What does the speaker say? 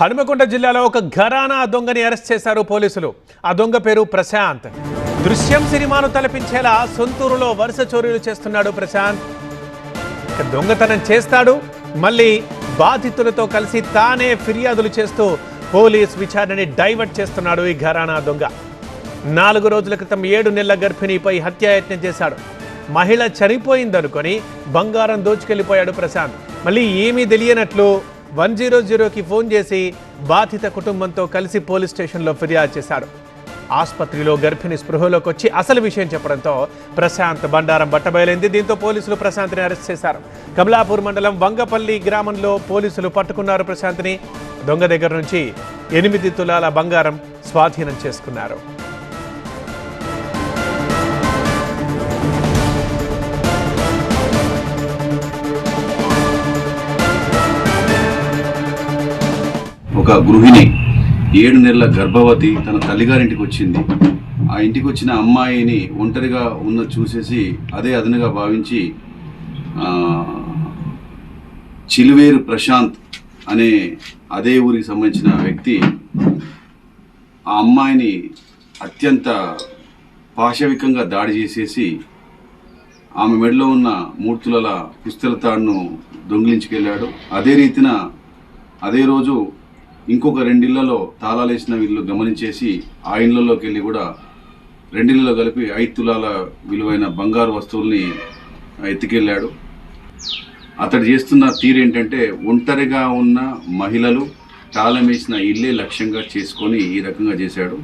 హనుమకొండ జిల్లాలో ఒక ఘరానా దొంగని అరెస్ట్ చేశారు పోలీసులు. ఆ దొంగ పేరు ప్రశాంత్. దృశ్యం సినిమాను తలపించేలా సొంతూరులో వరుస చోరీలు చేస్తున్నాడు ప్రశాంత్. దొంగతనం చేస్తాడు మళ్ళీ బాధితులతో కలిసి తానే ఫిర్యాదులు చేస్తూ పోలీస్ విచారణని డైవర్ట్ చేస్తున్నాడు ఈ ఘరానా దొంగ. నాలుగు రోజుల క్రితం ఏడు నెలల గర్భిణిపై హత్యాయత్నం చేశాడు. మహిళ చనిపోయిందనుకొని బంగారం దోచుకెళ్ళిపోయాడు ప్రశాంత్. మళ్ళీ ఏమీ తెలియనట్లు వన్ జీరో జీరోకి ఫోన్ చేసి బాధిత కుటుంబంతో కలిసి పోలీస్ స్టేషన్లో ఫిర్యాదు చేశాడు ఆసుపత్రిలో గర్భిణి స్పృహలోకి వచ్చి అసలు విషయం చెప్పడంతో ప్రశాంత్ బండారం బట్టబయలైంది. దీంతో పోలీసులు ప్రశాంత్ని అరెస్ట్ చేశారు. కమలాపూర్ మండలం వంగపల్లి గ్రామంలో పోలీసులు పట్టుకున్నారు ప్రశాంత్ని. దొంగ దగ్గర నుంచి ఎనిమిది తులాల బంగారం స్వాధీనం చేసుకున్నారు. ఒక గృహిణి ఏడు నెలల గర్భవతి తన తల్లిగారింటికి వచ్చింది. ఆ ఇంటికి వచ్చిన అమ్మాయిని ఒంటరిగా ఉన్న చూసేసి అదే అదనగా భావించి చిలువేరు ప్రశాంత్ అనే అదే ఊరికి సంబంధించిన వ్యక్తి ఆ అమ్మాయిని అత్యంత పాశవికంగా దాడి చేసేసి ఆమె మెడలో ఉన్న మూడు తులాల పుస్తల తాడును దొంగిలించుకెళ్ళాడు. అదే రీతిన అదే రోజు ఇంకొక రెండిళ్ళలో తాళాలు వేసిన వీళ్ళు గమనించేసి ఆ ఇళ్ళలోకి వెళ్ళి కూడా రెండిళ్ళలో కలిపి ఐదు తులాల విలువైన బంగారు వస్తువుల్ని ఎత్తుకెళ్ళాడు. అతడు చేస్తున్న తీరు ఏంటంటే ఒంటరిగా ఉన్న మహిళలు తాళం వేసిన ఇల్లే లక్ష్యంగా చేసుకొని ఈ రకంగా చేశాడు.